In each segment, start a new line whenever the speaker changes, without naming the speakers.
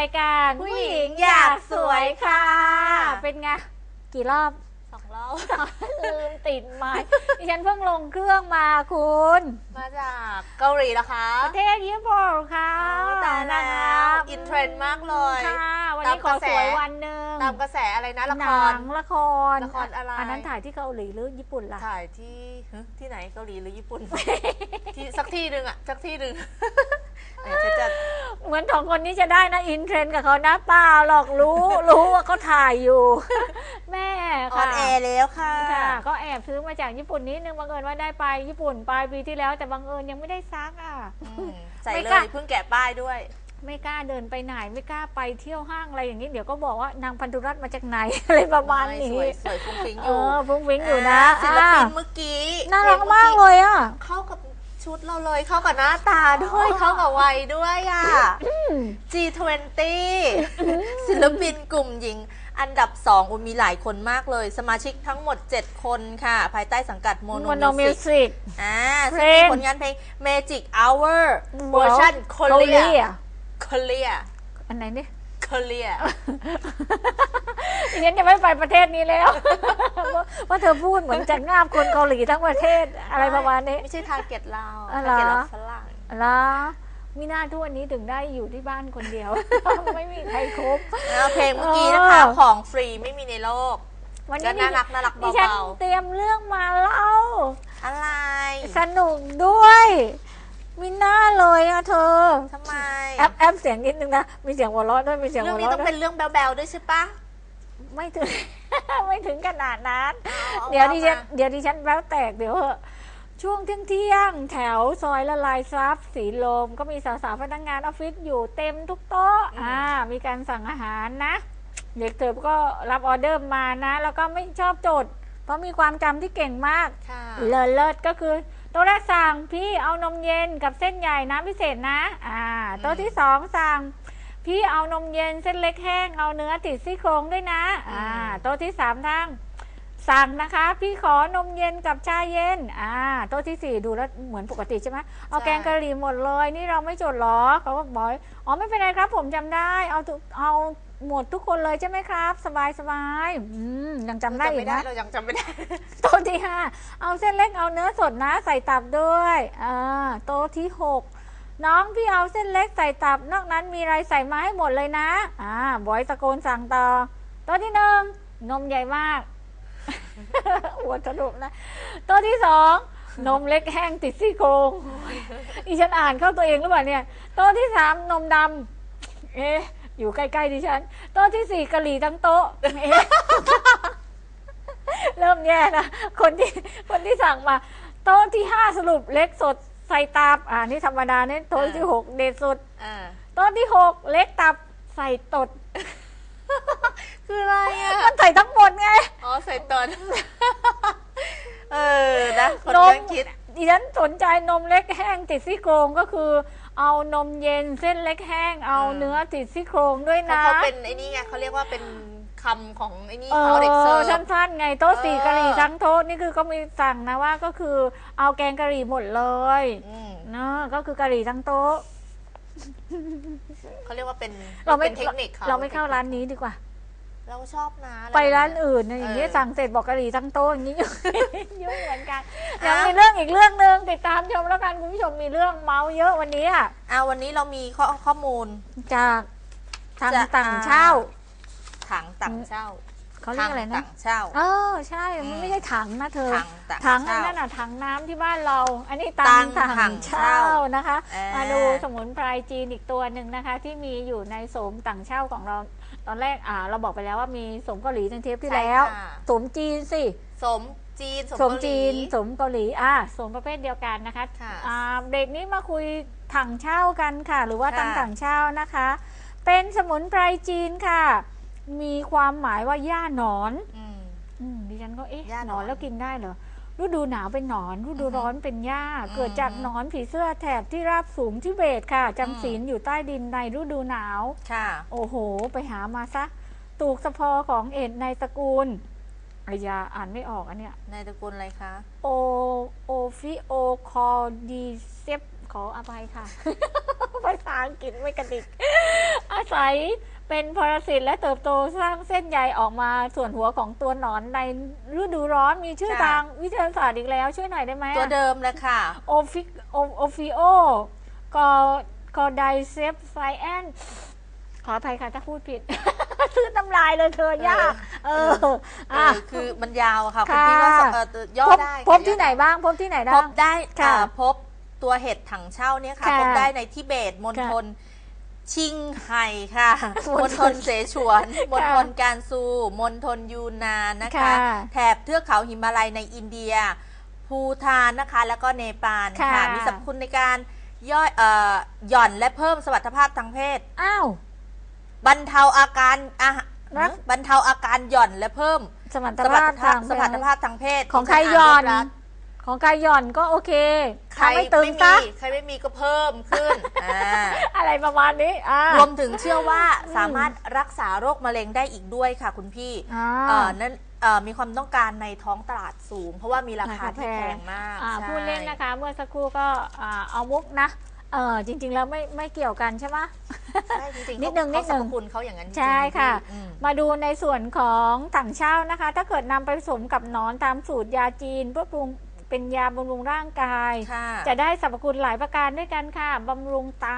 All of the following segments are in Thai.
าสู่รายการ
ผู้หญิงอยากสวยค่ะ
เป็นไง กี่รอบ
สองรอบ
ลืมติดไม้ดิฉันเพิ่งลงเครื่องมาคุณ
มาจากเกาหลีเหรอคะ
ประเทศญี่ปุ่นค่ะ
โอ้ตายแล้ว
นะครับ
อินเทรนด์มากเลย
ค่ะวัน
ตาม
นี้
ก
ขอ
ระแส
สวยวันหนึ่ง
ตามกระแสอะไรนะละ
ห
ค
นั
ร
งละคร
ละครอะไร
อันนั้นถ่ายที่เกาหลีหรือญี่ปุ่นล่ะ
ถ่ายที่ฮะที่ไหนเกาหลีหรือญี่ปุ่นที่สักที่หนึ่งอะสักที่หนึ่ง เดี๋ยวฉันจะ
เหมือนสองคนนี้จะได้นะอินเทรนด์กับเขานะเปล่าหรอกรู้รู้ว่าเขาถ่ายอยู่ แม่
ออ
ค่ะ
นแอร์แล้วค่ะ
ค่ะ ก็แอบซื้อมาจากญี่ปุ่นนิดนึงบังเอิญว่าได้ไปญี่ปุ่นปลายปีที่แล้ว แต่บังเอิญยังไม่ได้ซักอะ
อืมใส่
ไม่
เล
กล้า
ยเพิ่งแกะป้ายด้วย
ไม่กล้าเดินไปไหนไม่กล้าไปเที่ยวห้างอะไรอย่างนี้เดี๋ยวก็บอกว่านางพันธุรัตน์มาจากไหน อะไรประมาณ
ส
นี้
วยสวยฟุ้งฟิ้งอ
เอยู่อฟุ้งฟิ้งอยู่นะา
ศิลปิน
อะ
เมื่อกี้
น่ารัก
พง
มาก
อ
เลยอะ
เข้ากับ ชุดเราเลยเข้ากับหน้าตาด้วยเข้ากับวัยด้วยอะ G20 ศิลปินกลุ่มหญิง อันดับ2อุยมีหลายคนมากเลย สมาชิกทั้งหมด 7 คนค่ะ ภายใต้สังกัดโมโน
โมโนมิ
มิ
ว
วสิก
สิก
อ่า
เพ
ซึ่
ล
ง
ง
มีผลงานเพลง Magic Hour เวอร์ชันโค
เกาห
เรี
ลี
ย
อะ
โคเรีย
อันไหนเนี่ย
โคเรีย
ดิฉันจะไม่ไปประเทศนี้แล้วว่าว่าเธอพูดเหมือนจะงาบคนเกาหลีทั้งประเทศอะไรประมาณนี้
ไม่ใช่ทาร์เก็ตเรา
อ๋อ
ทา
เหรอ
ร์เก็ตเราฝรั่ง
แล้วมีหน้าทุกวันนี้ถึงได้อยู่ที่บ้านคนเดียว ไม่มีใครคบ
แล้วเพลงเมื่อกี้นะคะ
เออ
ของฟรีไม่มีในโลก
วัน
ก็
นี้
น่ารักน่ารัก
ดิฉัน
เบา
เตรียมเรื่องมาเล่า
ๆอะไร
สนุกด้วย มีหน้าเลยอะเธอ
ทำไม
แอปแอปเสียงนิดนึงนะ มีเสียงหัวเราะด้วยมีเสียง
เรื่อ
หั
ง
ว
นี้
เราะ
ต้อง
ด้ว
เป็
ย
นเรื่องแบลๆด้วยใช่ปะ
ไม่ถึง ไม่ถึงขนาดนั้น
อา
เดี๋ยวดิฉัน
อามา
เดี๋ยวดิฉันแววแตกเดี๋ยวเหอะช่วงเที่ยงเที่ยงๆแถวซอยละลายซับสีลม ก็มีสาวๆพนักงานออฟฟิศอยู่เต็มทุกโต๊ะอ่ามีการสั่งอาหารนะ เด็กเสิร์ฟก็รับออเดอร์มานะ แล้วก็ไม่ชอบจด เพราะมีความจำที่เก่งมาก
ค่ะ
เลิศเลิศก็คือ โต๊ะแรกสั่งพี่เอานมเย็นกับเส้นใหญ่น้ำพิเศษนะ อ่า โต๊ะที่สองสั่ง พี่เอานมเย็นเส้นเล็กแห้งเอาเนื้อติดซี่โครงด้วยนะ อ่า โต๊ะที่สามทั้งสั่งนะคะ พี่ขอนมเย็นกับชาเย็น อ่า โต๊ะที่สี่ดูแล้วเหมือนปกติใช่ไหมเอาแกงกะหรี่หมดเลย นี่เราไม่จดหรอเขาก็บอกอ๋อไม่เป็นไรครับ ผมจำได้ เอาทุกเอา หมดทุกคนเลยใช่ไหมครับ สบายสบายอืมยังจำได้
เรา
อยู่
ไม่ได้
นะ
เรายังจำไม่ได้
โต๊ะที่ห้าเอาเส้นเล็กเอาเนื้อสดนะ ใส่ตับด้วยอ่าโต๊ะที่หกน้องพี่เอาเส้นเล็กใส่ตับ นอกนั้นมีอะไรใส่มาให้หมดเลยนะ อ่าบอยตะโกนสั่งต่อโต๊ะที่หนึ่งนมใหญ่มากอวดสนุกนะโต๊ะที่สองนมเล็กแห้งติดซี่โครงอีฉันอ่านเข้าตัวเองหรือเปล่าเนี่ยโต๊ะที่สามนมดำเอ๊ะ อยู่ใกล้ๆดิฉัน โต๊ะที่สี่กะหรี่ทั้งโต๊ะเอ๊ะเริ่มแย่นะ คนที่คนที่สั่งมา โต๊ะที่ห้าสรุปเล็กสดใส่ตับ อ่านี่ธรรมดาเนี่ยโต๊ะที่หกเด็ดสุด
อ่า
โต๊ะที่หกเล็กตับใส่ตด
คืออะไรอะ
มันใส่ทั้งหมดไง
อ๋อ ใส่ตอนเออ นะ คน
นม
ยังคิด
ดิฉันสนใจนมเล็กแห้งติดซี่โครงก็คือ เอานมเย็นเส้นเล็กแห้งเอา
อ่า
เนื้อติดซี่โครงด้วย
เพราะ
นะ
เขาเป็นไอ้นี่ไงเขาเรียกว่าเป็นคำของไอ้นี่
เอ
เขาเด็กเสิร์
อ
ฟ
สั้นๆไงโต๊ะสี่
เออ
กะหรี่ทั้งโต๊ะนี่คือก็มีสั่งนะว่าก็คือเอาแกงกะหรี่หมดเลย
อืม
เนอะก็คือกะหรี่ทั้งโต๊ะ
เขาเรียกว่าเป็น
เราไม่
เป็นเทคนิคเขา
เราไม่เข้าร้านนี้ดีกว่า
เราชอบนะอะ
ไป
แบบ
ร้านอื่นนะอย่างนี้
เออ
สั่งเสร็จบอกกะหรี่ทั้งโต๊ะอย่างนี้ ยุ่งเหมือนกันยั
อะ
งมีเรื่องอีกเรื่องหนึ่งติดตามชมแล้วกันคุณผู้ชมมีเรื่องเมาส์เยอะวันนี้อะ
อ่าวันนี้เรามีข้อข้อมูล
จากทาง
จะ
ต่างเช่า
ถังต่างเช่า
เขาเรียกอะไร
ถัง
นะ
ต่างเช่า
เออใช่มันไม่ใช่ถังนะเธอ
ถังต่าง
ถังอัน
เช่า
นั้นน่ะถังน้ำที่บ้านเรา อันนี้
ตั
ตัง
ง
ถัง
ถัง
เช่า
เช่า
นะคะ
อ่าม
มาดูสมุนไพรจีนอีกตัวหนึ่งนะคะ ที่มีอยู่ในโสมต่างเช่าของเราตอนแรกอ่าเราบอกไปแล้วว่ามีโสมเกาหลีในเทปที่
ใช่
แล้ว
ค่ะ
โสมจีนสิ
สมจีน
โสมจีนโสมเกาหลีอ่าโสมประเภทเดียวกันนะคะ
ค่ะ
อ่าเด็กนี้มาคุยถังเช่ากันค่ะ หรือว่า
ค่ะ
ตังถังเช่านะคะ เป็นสมุนไพรจีนค่ะ มีความหมายว่าย่าหนอน
อืม
อืมดิฉันก็เอ๊ะ
หญ้า
ห
ห
น
น
อ
อนน
แล้วกินได้เหรอฤดูหนาวเป็นหนอนฤดู
อือฮึ
ร้อนเป็นหญ้า
อืม
เกิดจากหนอนผีเสื้อแถบที่ราบสูงที่เบตค่ะ
อืม
จำศีลอยู่ใต้ดินในฤดูหนาว
ค่ะ
โอ้โห ไปหามาซะ ตูกสะพอของเอ็ดในตระกูลอายาอ่านไม่ออกอันเนี้ย
ในตระกูลอะไรคะ
โอ โอฟิโอคอดีเซปขออภัยค่ะ ภาษาอังกฤษไม่กระดิก อาศัย เป็นพาราสิตและเติบโตสร้างเส้นใยออกมาส่วนหัวของตัวหนอนในฤดูร้อนมีชื่อ
ค่ะ
ทางวิทยาศาสตร์อีกแล้วช่วยหน่อยได้ไหมอะ
ตัวเดิมเลยค่ะ
โอฟิโอโอฟิโอกอกอไดเซฟไซแอนขออภัยค่ะถ้าพูดผิด ซื้อตำลายเลยเธอยาก เออ
เอ
อะ
อคือมันยาวอะค่ะคุณ
ค่ะ
พี่ก็สเอ่อย่อ
พบ
ได้
พบที่ไหนบ้าง พบที่ไหน
พ
บ้าง
บได้
ค่ะ
อ่าพบตัวเห็ดถังเช่าเนี่ยค่ะ
ค่ะ
พบได้ในทิเบตมณฑล ชิงไห่ค่ะ
ม
ม
ณ
ณ
ฑ
ฑ
ล
ลเสฉวนมณฑล
ค่ะ
การซูมณฑลยูนานนะคะ
ค่ะ
แถบเทือกเขาหิมาลัยในอินเดีย ภูทานนะคะ แล้วก็เนปาล
ค่ะ
ค่ะมีสรรพคุณในการย่อยเอ่อหย่อนและเพิ่มสมรรถภาพทางเพศ
อ้าว
บรรเทาอาการอะ
รัก
บรรเทาอาการหย่อนและเพิ่ม
สมรรถ
สมรร
ภา
ถ
พ
ภา
ทา
พ
ง
สมรรถภาพทางเพศ
ของใคร
ดิฉั
หย่อนา
รัก
ของกายหย่อนก็โอเค
ใคร
ถ้าไม่ตึง
ไม่
ซะ
มีใครไม่มีก็เพิ่มขึ้นอ่า
อะไรประมาณนี้อ่าร
วมถึงเชื่อว่าสามารถรักษาโรคมะเร็งได้อีกด้วยค่ะคุณพี่
อ่า
เอ่อนั้นเอ่อมีความต้องการในท้องตลาดสูง เพราะว่ามีราคาที่แพงมาก
อ่า
ใช่
พูดเล่นนะคะ เมื่อสักครู่ก็อ่าเอามุกนะเออจริง ๆ แล้วไม่ไม่เกี่ยวกันใช่ไหม
ใช่จริงๆ
นิดนึง
เขา
นิดนึง
เขาสรรพคุณเขาอย่างนั้นจริงๆ
ใช่ค่ะ
อืม
มาดูในส่วนของถังเช่านะคะ ถ้าเกิดนำไปผสมกับหนอนตามสูตรยาจีน เพื่อปรุง เป็นยาบำรุงร่างกาย
ค่ะ
จะได้สรรพคุณหลายประการด้วยกันค่ะบำรุงไต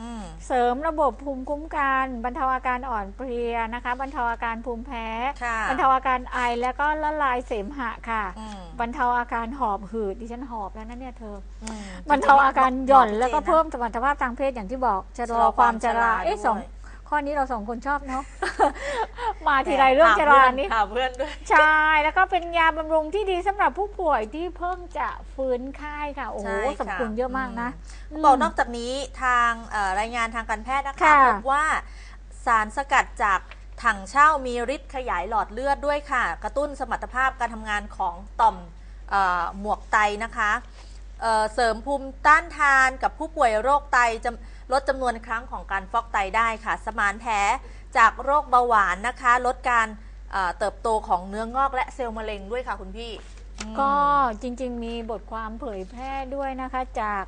อืม
เสริมระบบภูมิคุ้มกันบรรเทาอาการอ่อนเพลียนะคะ บรรเทาอาการภูมิแพ้
ค่ะ
บรรเทาอาการไอแล้วก็ละลายเสมหะค่ะ
อืม
บรรเทาอาการหอบหืดดิฉันหอบแล้วนะเนี่ยเธอ
อืม
บรรเทาอาการหย่อน
จริงๆ
แล้วก็
จนะ
เพิ่มสมรรถภาพทางเพศอย่างที่บอกชะล
ชะ
อ
ลอ
ความชรา
ความชรา
เอ๊ะ
ด้วย
สอง ข้อนี้เราสองคนชอบเนาะ มาทีไรเรื่องชรานี่
ถามเพื่อนด้วย
ใช่ แล้วก็เป็นยาบำรุงที่ดีสำหรับผู้ป่วยที่เพิ่งจะฟื้นไข้ค่ะ โอ้โห
ใช่ค่ะ
สรรพคุณเยอะมากนะ
อืมบอกนอกจากนี้ทางเอ่อรายงานทางการแพทย์นะคะ
ค่ะ
พบว่าสารสกัดจากถังเช่ามีฤทธิ์ขยายหลอดเลือดด้วยค่ะ กระตุ้นสมรรถภาพการทำงานของต่อมเออหมวกไตนะคะเอ่อเสริมภูมิต้านทานกับผู้ป่วยโรคไตจะ ลดจำนวนครั้งของการฟอกไตได้ค่ะ สมานแผลจากโรคเบาหวานนะคะ ลดการเอ่อเติบโตของเนื้องอกและเซลล์มะเร็งด้วยค่ะคุณพี่อืม
ก็จริงๆ มีบทความเผยแพร่ด้วยนะคะจาก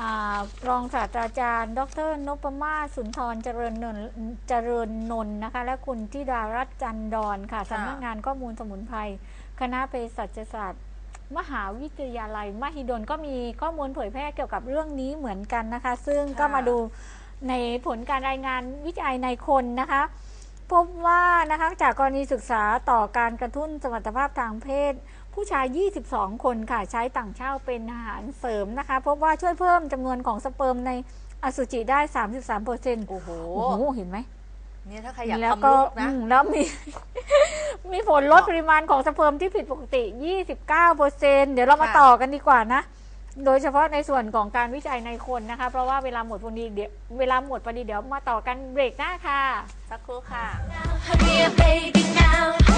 อารองศาสตราจารย์ ดรนพมาศสุนทรเจริญนนท์เจริญนนท์นะคะ และคุณธิดารัตน์จันดอนค่ะ สำนักงานข้อมูลสมุนไพรคณะเภสัชศาสตร์ มหาวิทยาลัยมหิดลก็มีข้อมูลเผยแพร่เกี่ยวกับเรื่องนี้เหมือนกันนะคะ ซึ่งก็มาดูในผลการรายงานวิจัยในคนนะคะพบว่านะคะจากกรณีศึกษาต่อการกระตุ้นสมรรถภาพทางเพศ ผู้ชาย 22 คนค่ะใช้ต่างเช่าเป็นอาหารเสริมนะคะ พบว่าช่วยเพิ่มจำนวนของสเปิร์มในอสุจิได้ 33เปอร์เซ็นต์
โอ้โห
โอ้โห เห็นไหม
เนี่ยถ้าใครอยาก
แล้ว
ทำ
ก็
ลูกนะ
อืมแล้วมี มีผลลดปริมาณของสเปิร์มที่ผิดปกติ 29เปอร์เซ็นต์เดี๋ยวเรามาต่อกันดีกว่านะ โดยเฉพาะในส่วนของการวิจัยในคนนะคะ เพราะว่าเวลาหมดพอดีเดี๋ยวเวลาหมดพอดีเดี๋ยวมาต่อกันเบรกหน้าค่ะ
สักครู่ค่ะ
Hurry up, baby, now.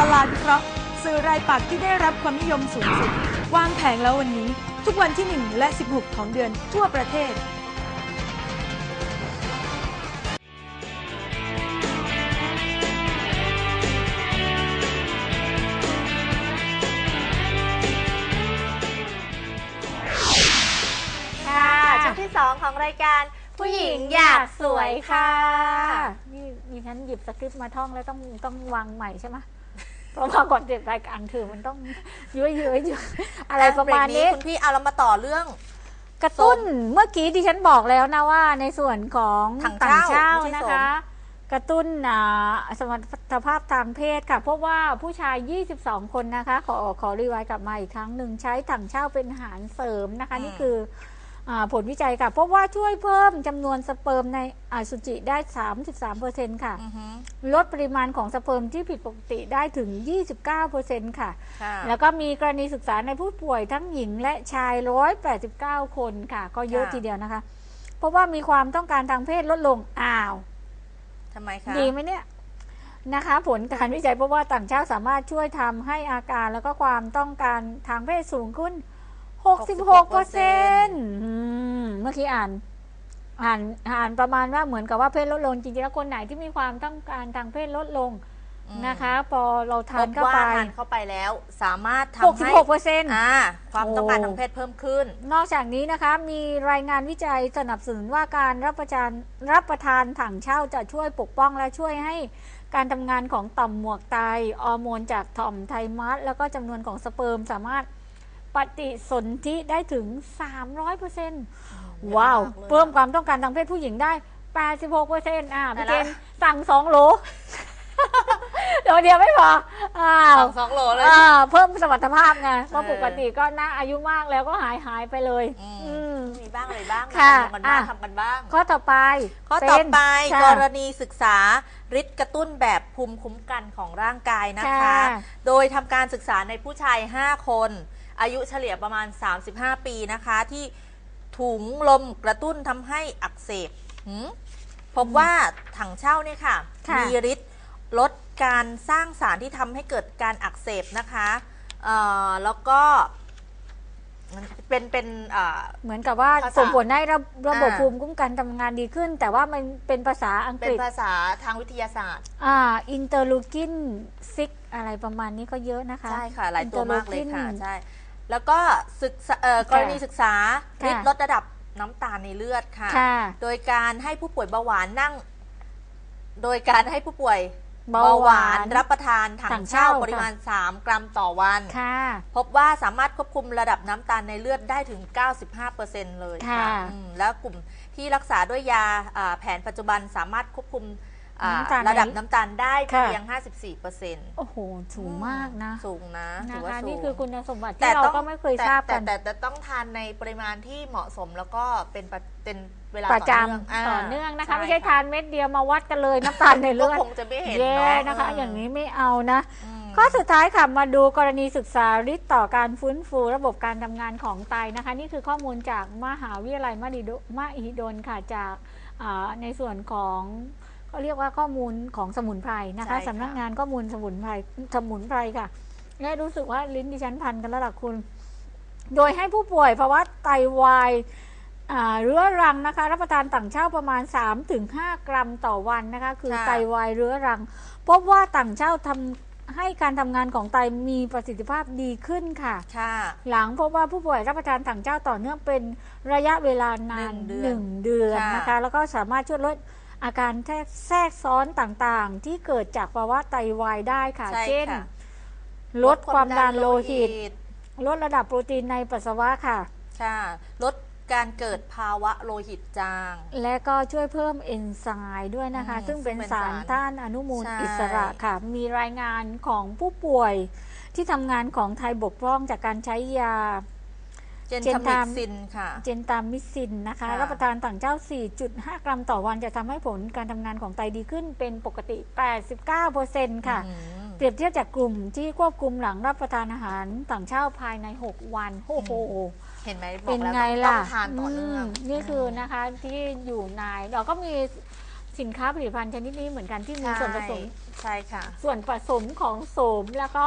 ตลาดวิเคราะห์สื่อรายปักษ์ที่ได้รับความนิยมสูงสุด วางแผงแล้ววันนี้ ทุกวันที่ 1 และ 16 ของเดือนทั่วประเทศ
ค่ะช่วงที่ 2 ของรายการผู้หญิงอยากสวยค่ะ
นี่มีฉันหยิบสคริปต์มาท่องแล้วต้องต้องวางใหม่ใช่ไหม เพราะว่าก่อนเด็กรายการถือมันต้องเยอะๆเยอะอะไรประมาณนี้
เบรกคุณพี่เอาเรามาต่อเรื่อง
กระตุ้นเมื่อกี้ดิฉันบอกแล้วนะว่า ในส่วนของ
ถัง
ต่า
เช่าง
เช่า
ไม่ใช่
นะ
สม
คะกระตุ้นอ่าสมรรถภาพทางเพศค่ะ เพราะว่าผู้ชาย 22 คนนะคะ ขอขอรีไวซ์กลับมาอีกครั้งหนึ่งใช้ถังเช่าเป็นอาหารเสริมนะคะ นี่คืออา ผลวิจัยค่ะ เพราะว่าช่วยเพิ่มจำนวนสเปิร์มในอสุจิได้ 33%ค่ะ
อือฮึ
ลดปริมาณของสเปิร์มที่ผิดปกติได้ถึง 29%ค่ะ
ค่ะ
แล้วก็มีกรณีศึกษาในผู้ป่วยทั้งหญิงและชาย 189 คนค่ะ ก็เยอะ
ค่ะ
ทีเดียวนะคะ เพราะว่ามีความต้องการทางเพศลดลงอ้าว
ทำไมคะ
ดีไหมเนี่ยนะคะผลการวิจัยพบว่าต่างชาติสามารถช่วยทำให้อาการแล้วก็ความต้องการทางเพศสูงขึ้น 66เปอร์เซ็นต์เมื่อกี้อ่านอ่านอ่านประมาณว่าเหมือนกับว่าเพศลดลงจริงๆแล้วคนไหนที่มีความต้องการทางเพศลดลง
อืม
นะคะ พอเรา
พ
ทาน
บ
เข้า
ว่า
ไป
ทานเข้าไปแล้ว สามารถทำให้
66เปอร์เซ็นต์
อ่าความต้องการ
โอ้
ทางเพศเพิ่มขึ้น
นอกจากนี้นะคะมีรายงานวิจัยสนับสนุนว่าการรับประทานรับประทานถังเช่าจะช่วยปกป้องและช่วยให้การทำงานของต่อมหมวกไตฮอร์โมนจากถ่อมไทมัสแล้วก็จำนวนของสเปิร์มสามารถ ปฏิสนธิได้ถึง 300%ว้าว
มากเลย
เพิ่มความต้องการทางเพศผู้หญิงได้ 86%อะพี่
แต่
เจ
ละ
นสั่งสองโหลเดี๋ยวเดียวไม่พออ้าว
สองสองโหลเลย
อ่าเพิ่มสมรรถภาพไงเพราะ
เออ
ปกติก็น่าอายุมากแล้วก็หายหายไปเลย
อืม
อืม
มีบ้างอะไรบ้าง
ค่ะ
ทำกันบ้าง
อะ
ทำกันบ้าง
ข้อต่อไป
ข้อต่อไป
เป็นค่ะ
กรณีศึกษาฤทธิ์กระตุ้นแบบภูมิคุ้มกันของร่างกายนะคะ
ค่ะ
โดยทำการศึกษาในผู้ชาย 5 คน อายุเฉลี่ยประมาณ 35 ปีนะคะ ที่ถุงลมกระตุ้นทำให้อักเสบหืมพบว่าถังเช่าเนี่ยค่ะ
ค่ะ
มีฤทธิ์ลดการสร้างสารที่ทำให้เกิดการอักเสบนะคะเอ่อแล้วก็มันเป็นเป็นอ่า
เหมือนกับว่า
ภาษา
ส่งผลให้ระระบบ
อ่า
ภูมิคุ้มกันทำงานดีขึ้น แต่ว่ามันเป็นภาษาอัง
เป็
ก
น
ฤษ
ภาษาทางวิทยาศาสตร์
อ่าอินเตอร์ลูกินซิกอะไรประมาณนี้ก็เยอะนะคะ
ใช่ค่ะ หลายตัวมากเลยค่ะ
interleukin
ใช่ แล้วก็ศึกษาเอ่อกรณีศึกษา
ค่ะ
ฤทธิ์ลดระดับน้ำตาลในเลือดค่ะ
ค่ะ
โดยการให้ผู้ป่วยเบาหวานนั่ง โดยการให้ผู้ป่วย
เบาหวาน
รับประทานถั
ถั
ง
ง
เช่า
เช่า
ปริมาณ 3 กรัมต่อวัน
ค่ะ
พบว่าสามารถควบคุมระดับน้ำตาลในเลือดได้ถึง 95%เลยค่ะ
ค่ะ
อืมแล้วกลุ่มที่รักษาด้วยยาอ่าแผนปัจจุบันสามารถควบคุม อ่า
น้ำตาลใน
ระดับน้ำตาลได้
ค่ะ
เพียง 54%
โอ้โห สูงมากนะ
สูงนะถื
นะ
อว่า
คะ
สูง
นี่คือคุณสมบัติ
แต่
ที่เรา
ต้อง
ก็ไม่เคยทราบกัน
แต่แต่แต่แต่ต้องทานในปริมาณที่เหมาะสมแล้วก็เป็นปะเป็นเวลา
ประจ
ต่อเนื่องำ
ต่อเนื่องนะคะ
ใช่
ไม่ใช่ทานเม็ดเดียวมาวัดกันเลยน้ำตาลใน
ก็
เลือด
คงจะไม่เห็น
แย่
เนาะ
นะคะ
เอ
ย่างนี้ไม่เอานะ
อืม
ข้อสุดท้ายค่ะมาดูกรณีศึกษาฤทธิ์ต่อการฟื้นฟูระบบการทำงานของไตนะคะ นี่คือข้อมูลจากมหาวิทยาลัยมหิดลมหิดลค่ะจากอ่าในส่วนของ เขาเรียกว่าข้อมูลของสมุนไพรนะคะ
ใช่ค่ะ
สำนักงานข้อมูลสมุนไพรสมุนไพรค่ะและรู้สึกว่าลิ้นดิฉันพันกันแล้วล่ะคุณ โดยให้ผู้ป่วยภาวะไตวายอ่าเรื้อรังนะคะ รับประทานต่างเช่าประมาณ 3-5 กรัมต่อวันนะคะ คือ
ค่ะ
ไตวายเรื้อรัง พบว่าต่างเช่าทำให้การทำงานของไตมีประสิทธิภาพดีขึ้นค่ะ
ค่ะ
หลังพบว่าผู้ป่วยรับประทานถังเจ้าต่อเนื่องเป็นระยะเวลานาน
หนึ่งเดือน
หนึ่งเดือน
ค่ะ
นะคะ แล้วก็สามารถช่วยลด อาการแทรกแทรกซ้อนต่างๆ ที่เกิดจากภาวะไตวายได้ค่ะ
ใช่
เช่น
ค่ะ
ลดความดันโลหิต ลดระดับโปรตีนในปัสสาวะค่ะ
ค่ะ ลดการเกิดภาวะโลหิตจาง
และก็ช่วยเพิ่มเอนไซม์ด้วยนะคะ
อืม
ซึ่งเป็น
ซึ่งเป็น
สาร
สาร
ต้านอนุมูล
ใช่
อิสระค่ะ มีรายงานของผู้ป่วยที่ทำงานของไทยบกพร่องจากการใช้ยา
เจน
เจน
ทามิ
ทาม
กซินค่ะ
เจนตามมิซินนะคะ
ค่ะ
รับประทานต่างเจ้า 4.5 กรัมต่อวันจะทำให้ผลการทำงานของไตดีขึ้นเป็นปกติ 89%ค่ะ
อืม
เปรียบเทียบจากกลุ่มที่ควบคุมหลังรับประทานอาหารต่างเช่าภายใน 6 วันโอ้โห
เห็นไหมบอ
เป็
ก
น
แล้ว
ไง
ต้องต้
ล่ะ
องทานต่อเนื่อง
มนี่คือนะคะที่อยู่ในเราก็มีสินค้าผลิตภัณฑ์ชนิดนี้เหมือนกันที่มีส่วนผสม
ใช่ค่ะ
ส่วนผสมของโสมแล้วก็